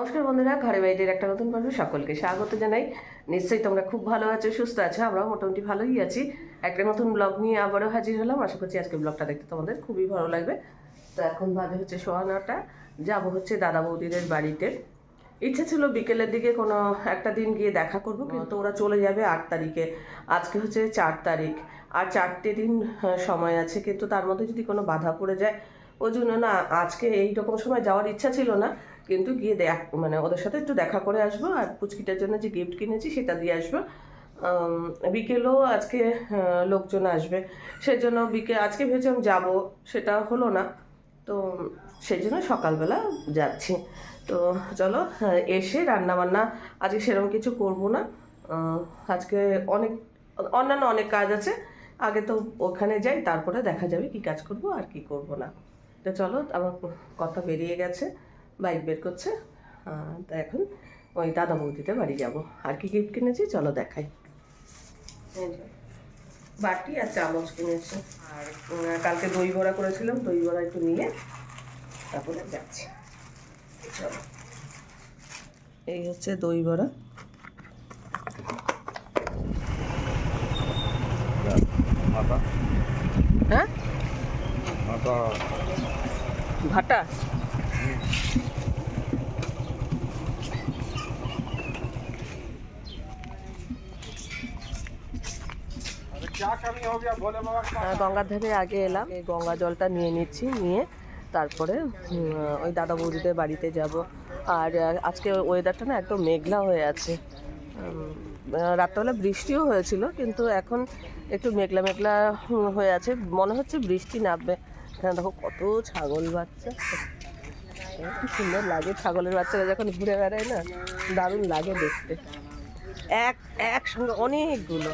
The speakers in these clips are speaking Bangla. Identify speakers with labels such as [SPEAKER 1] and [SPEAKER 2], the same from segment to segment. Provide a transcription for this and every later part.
[SPEAKER 1] নমস্কার বন্ধুরা, ঘরে বাইরের একটা নতুন পর্বে সকলকে স্বাগত জানাই। নিশ্চয়ই তোমরা খুব ভালো আছো, সুস্থ আছো, আমরাও মোটামুটি ভালোই আছি। একটা নতুন ব্লগ নিয়ে আবারও হাজির হলাম। আশা করছি আজকে ব্লগটা দেখতে তোমাদের খুবই ভালো লাগবে। তো এখন বাজে হচ্ছে সোয়া নটা। যাব হচ্ছে দাদা বৌদিদের বাড়িতে। ইচ্ছে ছিল বিকেলের দিকে কোনো একটা দিন গিয়ে দেখা করব, কিন্তু ওরা চলে যাবে আট তারিখে। আজকে হচ্ছে চার তারিখ। আর চারটে দিন সময় আছে, কিন্তু তার মধ্যে যদি কোনো বাধা পড়ে যায়, ওই জন্য না, আজকে এই রকম সময় যাওয়ার ইচ্ছা ছিল না। কিন্তু গিয়ে দেখ মানে ওদের সাথে একটু দেখা করে আসব আর পুচকিটার জন্য যে গিফট কিনেছি সেটা দিয়ে আসব। বিকেলেও আজকে লোকজন আসবে। সেই জন্য বিকেল আজকে ভেবেছিলাম যাব, সেটা হলো না। তো সেই জন্য সকালবেলা যাচ্ছি। তো চলো এসে রান্না বান্না আজকে সেরকম কিছু করব না। আজকে অনেক, অন্যান্য অনেক কাজ আছে। আগে তো ওখানে যাই, তারপরে দেখা যাবে কি কাজ করব আর কি করব না। তো চলো, আমার কথা বেরিয়ে গেছে। বাইক বের করছে। তা এখন ওই দাদা বৌদিতে বাড়ি যাব। আর কি গিফট কিনেছি? চলো দেখাই। বাটি আর চামচ কিনেছি। আর কালকে দই বড়া করেছিলাম দই বড়া একটু নিয়ে তারপরে যাচ্ছি। চলো। এই হচ্ছে দই বড়া। হ্যাঁ? ভাটা। গঙ্গার ধারে আগে এলাম গঙ্গা জলটা নিয়ে নিচ্ছি, নিয়ে তারপরে ওই দাদা বৌদিদের বাড়িতে যাব। আর আজকে ওয়েদারটা না একদম মেঘলা হয়ে আছে। রাত্রেবেলা বৃষ্টিও হয়েছিল, কিন্তু এখন একটু মেঘলা মেঘলা হয়ে আছে। মনে হচ্ছে বৃষ্টি নামবে। এখানে দেখো কত ছাগল বাচ্চা। কি সুন্দর লাগে ছাগলের বাচ্চারা যখন ঘুরে বেড়ায় না, দারুণ লাগে দেখতে। এক, একসঙ্গে অনেকগুলো।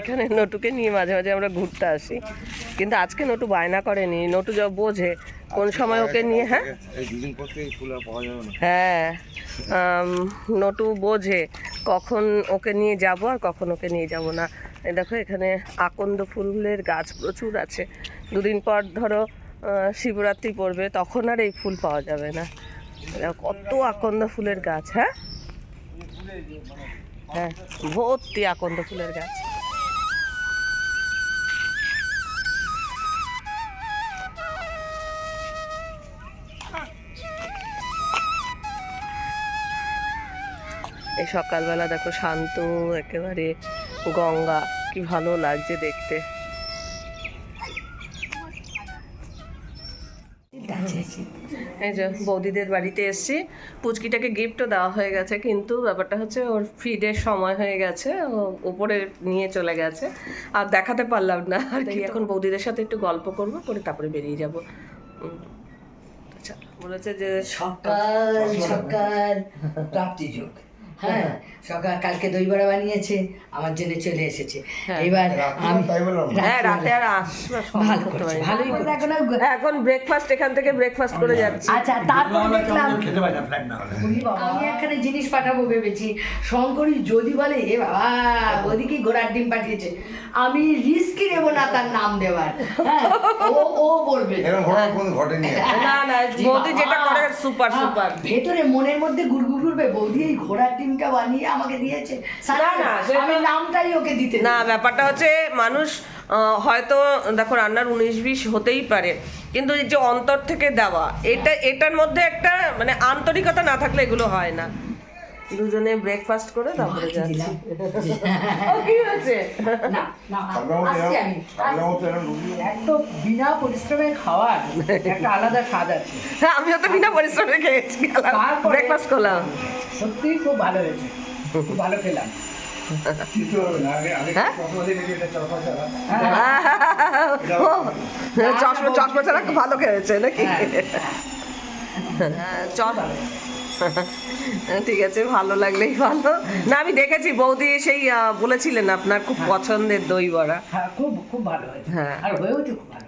[SPEAKER 1] এখানে নটুকে নিয়ে মাঝে মাঝে আমরা ঘুরতে আসি। কিন্তু আজকে নটু বায়না করেনি নটু যা বোঝে কোন সময় ওকে নিয়ে হ্যাঁ?
[SPEAKER 2] এই দুদিন পর থেকে ফুল আর পাওয়া যাবে না।
[SPEAKER 1] হ্যাঁ নটু বোঝে কখন ওকে নিয়ে যাব আর কখন ওকে নিয়ে যাব না। এই দেখো এখানে আকন্দ ফুলের গাছ প্রচুর আছে। দুদিন পর ধরো শিবরাত্রি পড়বে তখন আর এই ফুল পাওয়া যাবে না। কত আকন্দ ফুলের গাছ হ্যাঁ? হ্যাঁ ভর্তি আকন্দ ফুলের গাছ। এই সকালবেলা দেখো শান্ত একেবারে গঙ্গা কি ভালো লাগছে দেখতে। এই যে বৌদিদের বাড়িতে এসেছি। পুচকিটাকে গিফটও দেওয়া হয়ে গেছে কিন্তু ব্যাপারটা হচ্ছে ওর ফিডের সময় হয়ে গেছে ও উপরে নিয়ে চলে গেছে। আর দেখাতে পারলাম না আর কি এখন বৌদিদের সাথে একটু গল্প করব করে তারপরে বেরিয়ে যাব। উম, বলেছে যে
[SPEAKER 3] সকাল সকাল। প্রাপ্তি যোগ। হ্যাঁ সকাল কালকে দই বড়া বানিয়েছে আমার জন্য চলে এসেছে।
[SPEAKER 1] হ্যাঁ।
[SPEAKER 3] এবার আমি
[SPEAKER 1] হ্যাঁ রাতে আর
[SPEAKER 3] ভালো করছে ভালোই এখন
[SPEAKER 1] এখন ব্রেকফাস্ট এখান থেকে ব্রেকফাস্ট করে যাচ্ছি।
[SPEAKER 3] আচ্ছা তারপর দেখলাম আমি এখানে জিনিস পাঠাবো ভেবেছি। শঙ্করী যদি বলে এ বাবা ওদিকে ঘোড়ার ডিম পাঠিয়েছে আমি রিস্কি নেব না তার নাম দেওয়ার। হ্যাঁ ও ও বলবে।
[SPEAKER 1] না না বৌদি যেটা করে সুপার
[SPEAKER 3] হ্যাঁ,
[SPEAKER 1] সুপার
[SPEAKER 3] ভেতরে মনের মধ্যে গুড়গুড় করবে বৌদি এই ঘোড়ার বানিয়ে আমাকে দিয়েছে।
[SPEAKER 1] না, না,
[SPEAKER 3] আমি নামটাই ওকে দিতে
[SPEAKER 1] না ব্যাপারটা হচ্ছে মানুষ হয়তো দেখো রান্নার উনিশ বিশ হতেই পারে। কিন্তু যে অন্তর থেকে দেওয়া এটা এটার মধ্যে একটা মানে আন্তরিকতা না থাকলে এগুলো হয় না। দুজনে ব্রেকফাস্ট করে তারপরে যাচ্ছি। কি হয়েছে?
[SPEAKER 3] এত বিনা পরিশ্রমে খাওয়ার একটা আলাদা স্বাদ আছে।
[SPEAKER 1] হ্যাঁ, আমিও তো বিনা পরিশ্রমে খেয়েছি ব্রেকফাস্ট করলাম।
[SPEAKER 3] সত্যিই খুব ভালো হয়েছে খুব ভালো খেলাম।
[SPEAKER 1] হ্যাঁ?
[SPEAKER 2] চশমা ছাড়া?
[SPEAKER 1] খুব ভালো খেয়েছে নাকি?
[SPEAKER 3] হ্যাঁ।
[SPEAKER 1] হ্যাঁ, চল। ঠিক আছে ভালো লাগলেই ভালো। না আমি দেখেছি বৌদি সেই বলেছিলেন আপনার খুব পছন্দের দই বড়া।
[SPEAKER 3] হ্যাঁ খুব খুব ভালো হয়েছে।
[SPEAKER 1] হ্যাঁ।
[SPEAKER 3] আর হয়েওছে খুব ভালো।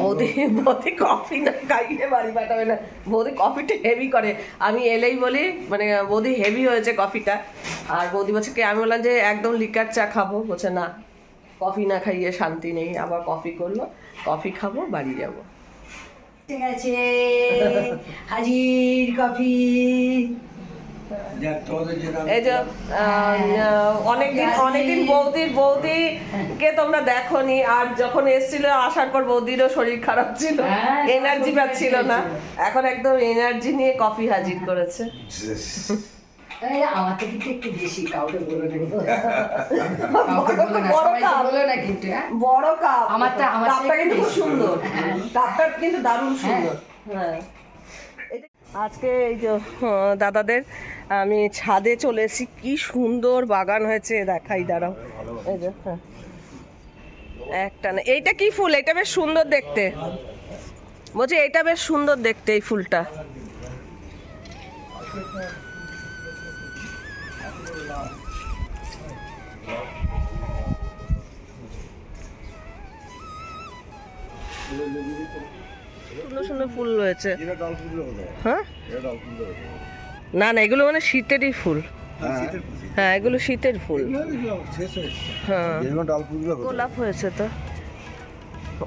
[SPEAKER 1] বৌদি বৌদি কফি না খাইয়ে বাড়ি পাঠাবে না। বৌদি কফিটা হেভি করে। আমি এলেই বলি মানে বৌদি হেভি হয়েছে কফিটা আর বৌদি বলছে কি? আমি বললাম যে একদম লিকার চা খাব। বলছে না কফি না খাইয়ে শান্তি নেই। আবার কফি করল। কফি খাব বাড়ি যাব।
[SPEAKER 3] ঠিক আছে। হাজির কফি।
[SPEAKER 1] এই যে আহ, অনেকদিন অনেকদিন বৌদির বৌদিকে তোমরা দেখোনি আর যখন এসেছিল আসার পর বৌদিরও শরীর খারাপ ছিল।
[SPEAKER 3] হ্যাঁ,
[SPEAKER 1] এনার্জি
[SPEAKER 3] সব
[SPEAKER 1] পাচ্ছিল না। এখন একদম এনার্জি নিয়ে কফি হাজির করেছে।
[SPEAKER 3] আমার থেকে একটু একটু বেশি কাউকে বলো না কিন্তু। কাউকে বলো না
[SPEAKER 1] বড়
[SPEAKER 3] বলো না কিন্তু হ্যাঁ?
[SPEAKER 1] বড় কাপ।
[SPEAKER 3] আমারটা- আমারটা
[SPEAKER 1] কাপটা কিন্তু খুব সুন্দর।
[SPEAKER 3] হ্যাঁ।
[SPEAKER 1] কাপটা কিন্তু দারুণ সুন্দর। হ্যাঁ। আজকে এই যে দাদাদের আমি ছাদে চলে এসেছি। কি সুন্দর বাগান হয়েছে। দেখাই দাঁড়াও। এই যে হ্যাঁ। একটা না এইটা কি ফুল? এটা বেশ সুন্দর দেখতে। বলছি এটা বেশ সুন্দর দেখতে এই ফুলটা। সুন্দর সুন্দর ফুল রয়েছে। হ্যাঁ? না না এগুলো মানে শীতেরই ফুল।
[SPEAKER 2] হ্যাঁ
[SPEAKER 1] হ্যাঁ এগুলো শীতের ফুল। হ্যাঁ গোলাপ হয়েছে তো।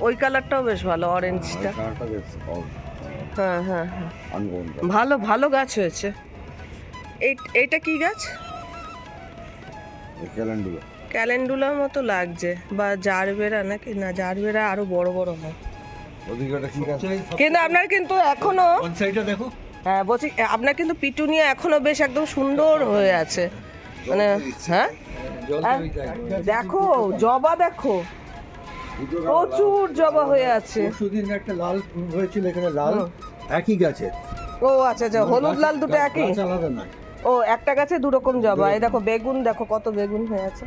[SPEAKER 1] ওই কালারটাও বেশ ভালো অরেঞ্জটা হ্যাঁ হ্যাঁ হ্যাঁ ভালো ভালো গাছ হয়েছে। এই এইটা কি গাছ?
[SPEAKER 2] ক্যালেন্ডুলা।
[SPEAKER 1] ক্যালেন্ডুলার মতো লাগছে বা জারবেরা নাকি? না জারবেরা আরও বড় বড় হয়। কিন্তু আপনার কিন্তু
[SPEAKER 2] এখনও দেখো?
[SPEAKER 1] হ্যাঁ বলছি আপনার কিন্তু পিটুনিয়া এখনও বেশ একদম সুন্দর হয়ে আছে। মানে হ্যাঁ? হ্যাঁ? দেখো জবা দেখো। প্রচুর জবা হয়ে আছে।
[SPEAKER 4] পরশুদিন একটা লাল ফুল হয়েছিল এখানে লাল একই গাছের
[SPEAKER 1] ও আচ্ছা আচ্ছা হলুদ লাল দুটো একই?
[SPEAKER 4] গাছ
[SPEAKER 1] ও একটা গাছে দু রকম জবা এই দেখো বেগুন দেখো কত বেগুন হয়ে আছে।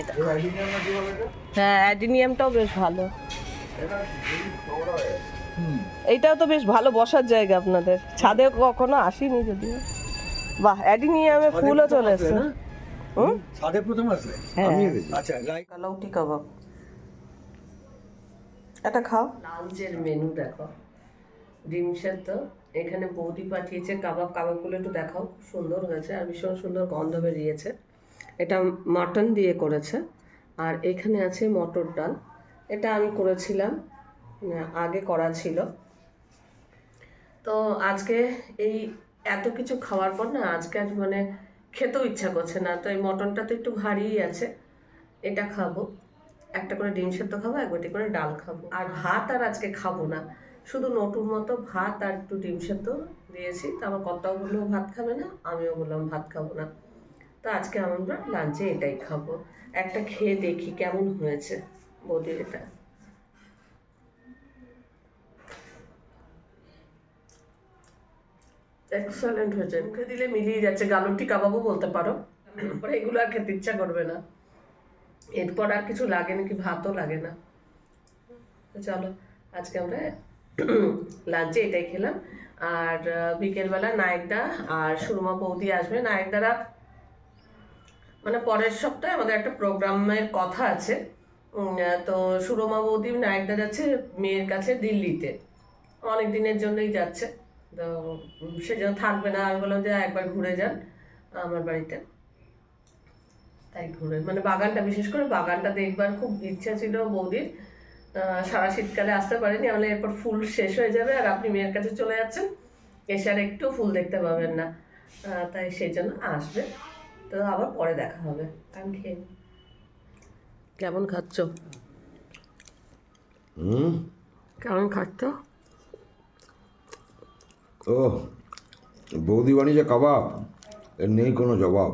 [SPEAKER 1] এটা। হ্যাঁ অ্যাডিনিয়ামটাও বেশ ভালো। এইটাও তো বেশ ভালো বসার জায়গা আপনাদের। ছাদে কখনো আসিনি যদিও। বাহ অ্যাডিনিয়ামে ফুলও চলে এসছে।
[SPEAKER 4] না?
[SPEAKER 1] হুম?
[SPEAKER 4] প্রথম আসলে?
[SPEAKER 1] হ্যাঁ।
[SPEAKER 4] আচ্ছা লাইক।
[SPEAKER 1] কাবাব। এটা খাও। লাঞ্চের মেনু দেখো। ডিম সেদ্ধ। এখানে বৌদি পাঠিয়েছে কাবাব। কাবাবগুলো একটু দেখাও। সুন্দর হয়েছে। আর ভীষণ সুন্দর গন্ধ বেরিয়েছে। এটা মাটন দিয়ে করেছে। আর এখানে আছে মটর ডাল। এটা আমি করেছিলাম মানে আগে করা ছিল। তো আজকে এই এত কিছু খাওয়ার পর না, আজকে আর মানে খেতেও ইচ্ছা করছে না। তো এই মটনটা তো একটু ভারীই আছে। এটা খাব। একটা করে ডিম সেদ্ধ খাব, এক বাটি করে ডাল খাব। আর ভাত আর আজকে খাব না। শুধু নটুর মতো ভাত আর একটু ডিম সেদ্ধ দিয়েছি। তো আমার কর্তাও বলল, ভাত খাবে না? আমিও বললাম, ভাত খাব না। তো আজকে আমরা লাঞ্চে এটাই খাব। একটা খেয়ে দেখি কেমন হয়েছে বৌদির এটা। এক্সেলেন্ট হয়েছে। মুখে দিলে মিলিয়ে যাচ্ছে। গালুটি কাবাবও বলতে পারো। পরে এগুলো আর খেতে ইচ্ছা করবে না। এরপর আর কিছু লাগে নাকি? ভাতও লাগে না। চলো, আজকে আমরা লাঞ্চে এটাই খেলাম। আর বিকেলবেলা নায়কদা আর সুরমা বৌদি আসবে। নায়কদারা মানে পরের সপ্তাহে আমাদের একটা প্রোগ্রামের কথা আছে। তো সুরমা বৌদি নায়কদা যাচ্ছে মেয়ের কাছে দিল্লিতে। অনেক দিনের জন্যই যাচ্ছে। তো উম, সেজন্য থাকবে না আমি বললাম যে একবার ঘুরে যান আমার বাড়িতে। তাই ঘুরে মানে বাগানটা বিশেষ করে বাগানটা দেখবার খুব ইচ্ছা ছিল বৌদির। সারা শীতকালে আসতে পারেনি আমাদের এরপর ফুল শেষ হয়ে যাবে আর আপনি মেয়ের কাছে চলে যাচ্ছেন। এসে আর একটু ফুল দেখতে পাবেন না। তাই সেই জন্য আসবে। তো আবার পরে দেখা হবে। আমি খেয়ে কেমন খাচ্ছ?
[SPEAKER 2] হুম?
[SPEAKER 1] কেমন খাচ্ছ?
[SPEAKER 2] ও বৌদি বানিয়েছে কাবাব এর নেই কোনো জবাব।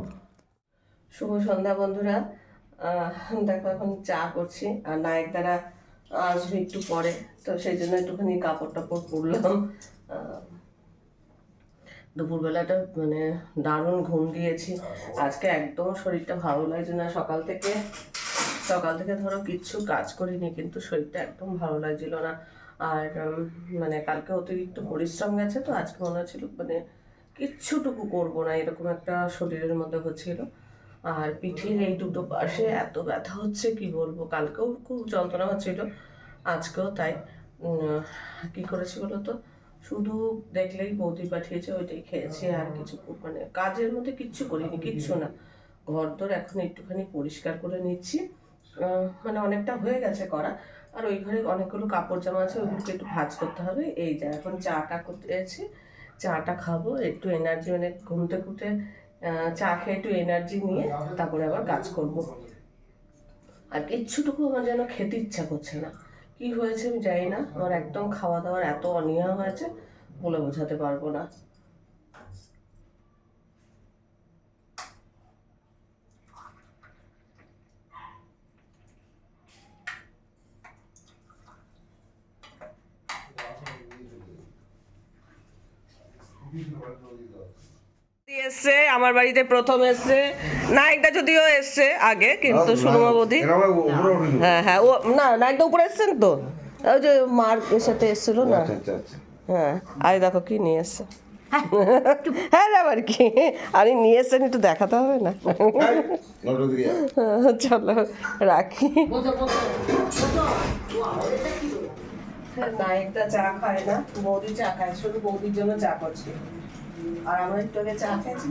[SPEAKER 1] শুভ সন্ধ্যা বন্ধুরা। দেখো এখন চা করছি আর নায়ক দ্বারা আসবে একটু পরে তো সেই জন্য একটুখানি কাপড় টাপড় পরলাম। আহ, দুপুরবেলাটা মানে দারুণ ঘুম দিয়েছি। আজকে একদম শরীরটা ভালো লাগছে না। সকাল থেকে সকাল থেকে ধরো কিচ্ছু কাজ করিনি, কিন্তু শরীরটা একদম ভালো লাগছিল না। আর মানে কালকে অতিরিক্ত পরিশ্রম গেছে তো, আজকে মনে হচ্ছিল মানে কিচ্ছুটুকু করব না, এরকম একটা শরীরের মধ্যে হচ্ছিল। আর পিঠের এই দুটো পাশে এত ব্যথা হচ্ছে, কি বলব? কালকেও খুব যন্ত্রণা হচ্ছিল, আজকেও তাই। কি করেছি বলো তো শুধু দেখলেই বৌদি পাঠিয়েছে ওইটাই খেয়েছি আর কিছু মানে কাজের মধ্যে কিচ্ছু করিনি কিচ্ছু না। ঘর দর এখন একটুখানি পরিষ্কার করে নিচ্ছি। মানে অনেকটা হয়ে গেছে করা। আর ওই ঘরে অনেকগুলো কাপড় জামা আছে ওইগুলোকে একটু ভাঁজ করতে হবে। এই যা এখন চাটা করতেছি চাটা খাব একটু এনার্জি মানে ঘুমতে ঘুরতে চা খেয়ে একটু এনার্জি নিয়ে তারপরে আবার কাজ করব। আর কিচ্ছুটুকু আমার যেন খেতে ইচ্ছা করছে না। কি হয়েছে আমি জানি না। আমার একদম খাওয়া দাওয়ার এত অনীহা হয়েছে বলে বোঝাতে পারব না। এসছে আমার বাড়িতে প্রথম এসছে। নায়কটা যদিও এসছে আগে কিন্তু সুরমা বৌদি। হ্যাঁ হ্যাঁ ও না নায়কটা উপরে এসছেন তো? ওই যে মার এর সাথে এসছিল না?
[SPEAKER 2] আচ্ছা আচ্ছা আচ্ছা।
[SPEAKER 1] হ্যাঁ আরে দেখো কি নিয়ে এসছে। হ্যাঁ রে আবার কি? আরে নিয়ে এসছেন একটু দেখাতে হবে না?
[SPEAKER 2] যাও।
[SPEAKER 1] চলো রাখি। নায়কটা চা খায় না বৌদি চা খায় শুধু বৌদির জন্য চা করছি। আর আমরা একটু আগে চা খেয়েছি।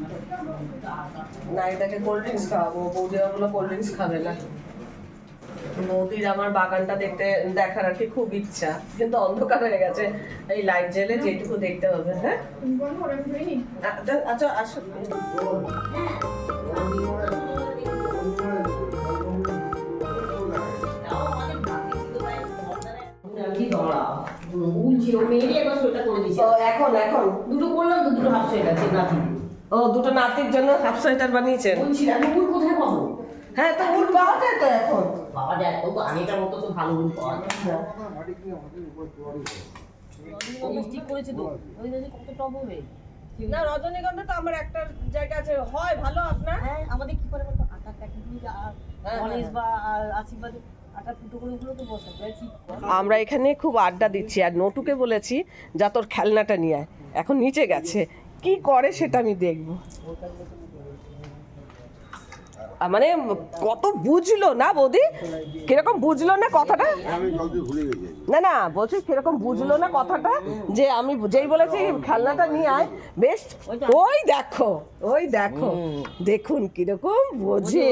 [SPEAKER 1] তো কোল্ড ড্রিঙ্কস খাওয়াবো। বৌদি ওগুলো কোল্ড ড্রিঙ্কস খাবে না। নদীর আমার বাগানটা দেখতে দেখার আর কি খুব ইচ্ছা। কিন্তু অন্ধকার হয়ে গেছে। এই লাইট জেলে যেটুকু দেখতে হবে হ্যাঁ? আচ্ছা, আচ্ছা আসো
[SPEAKER 5] উলছিল মেয়েরই একবার সোয়েটার করে দিয়েছে।
[SPEAKER 1] ও, এখন এখন।
[SPEAKER 5] দুটো করলাম তো দুটো হাফ সোয়েটার আছে নাতি।
[SPEAKER 1] ও দুটো নাতির জন্য হাফ সোয়েটার বানিয়েছেন?
[SPEAKER 5] বলছি আমি উল কোথায় পাবো?
[SPEAKER 1] হ্যাঁ তো উল পাওয়া যায় তো এখন।
[SPEAKER 5] বাবা দেখ তো আগেকার মতো তো ভালো উল পাওয়া যায় ঠিক করেছে তো। ওই যে কত টপ হবে।
[SPEAKER 1] না রজনীগন্ধা তো আমার একটা জায়গা আছে। হয় ভালো আপনার?
[SPEAKER 5] হ্যাঁ আমাদের কি করে বলতো? আর
[SPEAKER 1] হ্যাঁ,
[SPEAKER 5] গণেশ বা আশীর্বাদ।
[SPEAKER 1] আমরা এখানে খুব আড্ডা দিচ্ছি আর নটুকে বলেছি যা তোর খেলনাটা নিয়ে আয়। এখন নিচে গেছে। কি করে সেটা আমি দেখব। মানে কত বুঝলো না বৌদি? কীরকম বুঝলো না কথাটা? না না বলছি কীরকম বুঝলো না কথাটা? যে আমি যেই বলেছি খেলনাটা নিয়ে আয়। বেশ ওই দেখো ওই দেখো। দেখুন কীরকম বোঝে।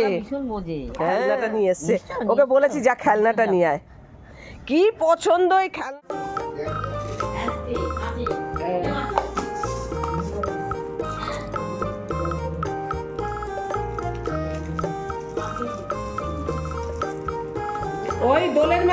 [SPEAKER 1] খেলনাটা নিয়ে এসছে। ওকে বলেছি যা খেলনাটা নিয়ে আয়। কি পছন্দ এই খেলনা
[SPEAKER 5] করে দোলের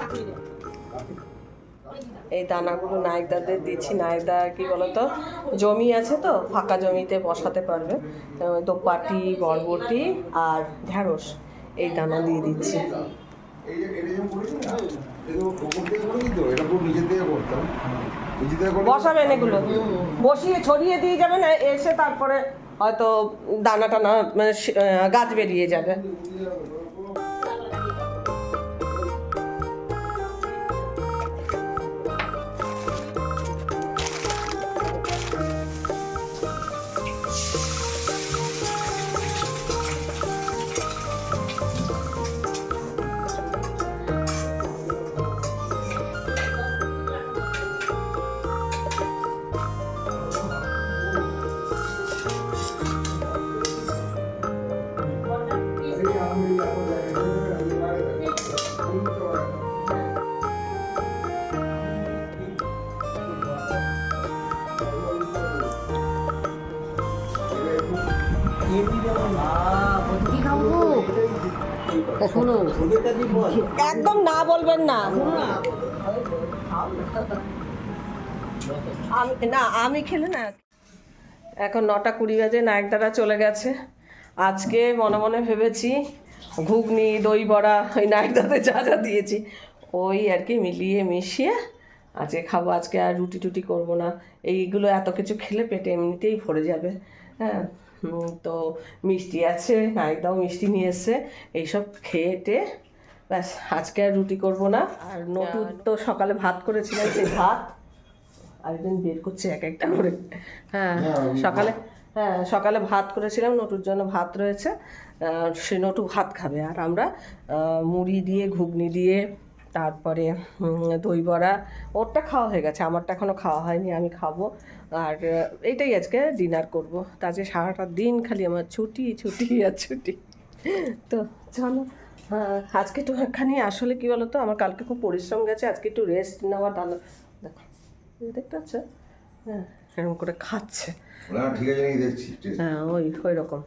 [SPEAKER 5] তাকিয়ে দেবেন
[SPEAKER 1] এই দানাগুলো নায়কদাদের দিচ্ছি নায়কদা কি বলতো? জমি আছে তো ফাঁকা জমিতে বসাতে পারবে। তো পাটি বরবটি আর ঢ্যাঁড়স এই দানা দিয়ে দিচ্ছি।
[SPEAKER 2] এই যে এটা যে করেছি না এটা ওপর থেকে করেছি তো এটা পুরো নিচের থেকে করতাম। নিচে থেকে করে
[SPEAKER 1] বসাবেন এগুলো। বসিয়ে ছড়িয়ে দিয়ে যাবেন এসে তারপরে হয়তো দানা টানা মানে গাছ বেরিয়ে যাবে। একদম না বলবেন না। না, আমি খেলে না। এখন নটা কুড়ি বাজে নায়কদারা চলে গেছে। আজকে মনে মনে ভেবেছি, ঘুগনি, দই বড়া, ওই নায়কদাতে যা যা দিয়েছি, ওই আর কি মিলিয়ে মিশিয়ে আজকে খাব। আজকে আর রুটি টুটি করব না। এইগুলো এত কিছু খেলে পেটে এমনিতেই ভরে যাবে। হ্যাঁ তো মিষ্টি আছে, নায়কদাও মিষ্টি নিয়ে এসছে। এইসব খেয়ে টেয়ে ব্যাস আজকে আর রুটি করব না। আর নতুন তো সকালে ভাত করেছিলাম সেই ভাত। আরেকদিন বের করছে এক একটা করে। হ্যাঁ সকালে হ্যাঁ সকালে ভাত করেছিলাম নটুর জন্য ভাত রয়েছে। সে নটু ভাত খাবে। আর আমরা মুড়ি দিয়ে ঘুগনি দিয়ে তারপরে দই বড়া ওরটা খাওয়া হয়ে গেছে। আমারটা এখনও খাওয়া হয়নি আমি খাব। আর এইটাই আজকে ডিনার করব। তা আজকে সারাটা দিন খালি আমার ছুটি ছুটি আর ছুটি। তো চলো। আজকে তো একখানি আসলে কি বলতো আমার কালকে খুব পরিশ্রম গেছে আজকে একটু রেস্ট নেওয়ার দানো দেখো দেখতে পাচ্ছ? হ্যাঁ এরকম করে খাচ্ছে।
[SPEAKER 2] ঠিক আছে দেখছি
[SPEAKER 1] হ্যাঁ ওই ওই রকম।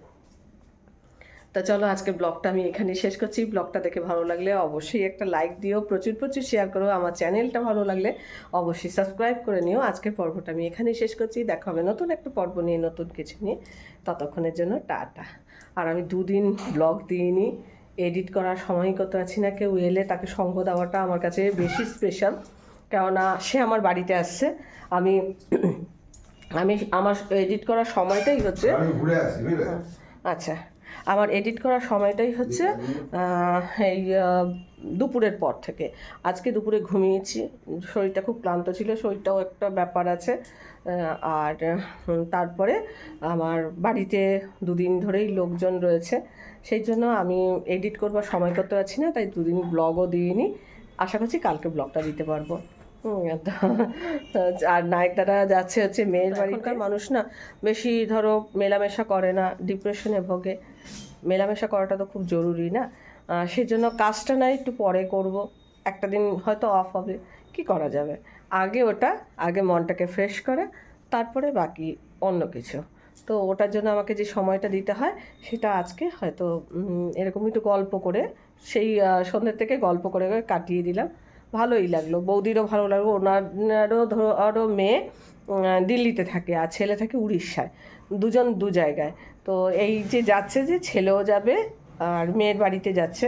[SPEAKER 1] তা চলো আজকে ব্লগটা আমি এখানে শেষ করছি। ব্লগটা দেখে ভালো লাগলে অবশ্যই একটা লাইক দিও প্রচুর প্রচুর শেয়ার করো। আমার চ্যানেলটা ভালো লাগলে অবশ্যই সাবস্ক্রাইব করে নিও। আজকের পর্বটা আমি এখানেই শেষ করছি। দেখা হবে নতুন একটা পর্ব নিয়ে নতুন কিছু নিয়ে। ততক্ষণের জন্য টাটা। আর আমি দুদিন ব্লগ দিইনি। এডিট করার সময় কত আছি না কেউ এলে তাকে সঙ্গ দেওয়াটা আমার কাছে বেশি স্পেশাল কেননা সে আমার বাড়িতে আসছে। আমি আমি আমার এডিট করার সময়টাই হচ্ছে
[SPEAKER 2] বুঝলে?
[SPEAKER 1] আচ্ছা। আমার এডিট করার সময়টাই হচ্ছে এই দুপুরের পর থেকে। আজকে দুপুরে ঘুমিয়েছি, শরীরটা খুব ক্লান্ত ছিল, শরীরটাও একটা ব্যাপার আছে আর তারপরে আমার বাড়িতে দুদিন ধরেই লোকজন রয়েছে, সেই জন্য আমি এডিট করবার সময় করতে পারছি না, তাই দুদিন ব্লগও দিইনি। আশা করছি কালকে ব্লগটা দিতে পারব। আর নায়কদারা যাচ্ছে হচ্ছে মেয়ের বাড়িকার মানুষ না বেশি ধরো মেলামেশা করে না ডিপ্রেশনে ভোগে। মেলামেশা করাটা তো খুব জরুরি না। সেজন্য কাজটা না একটু পরে করব। একটা দিন হয়তো অফ হবে। কি করা যাবে? আগে ওটা আগে মনটাকে ফ্রেশ করে তারপরে বাকি অন্য কিছু। তো ওটার জন্য আমাকে যে সময়টা দিতে হয় সেটা আজকে হয়তো এরকম একটু গল্প করে সেই সন্ধ্যের থেকে গল্প করে করে কাটিয়ে দিলাম। ভালোই লাগল। বৌদিরও ভালো লাগল। ওনারও ধরো, আরও মেয়ে দিল্লিতে থাকে আর ছেলে থাকে উড়িষ্যায়। দুজন দু জায়গায়। তো এই যে যাচ্ছে যে ছেলেও যাবে আর মেয়ের বাড়িতে যাচ্ছে।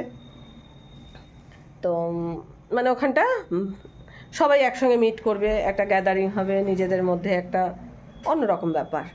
[SPEAKER 1] তো মানে ওখানটা সবাই একসঙ্গে মিট করবে, একটা গ্যাদারিং হবে, নিজেদের মধ্যে একটা অন্যরকম ব্যাপার।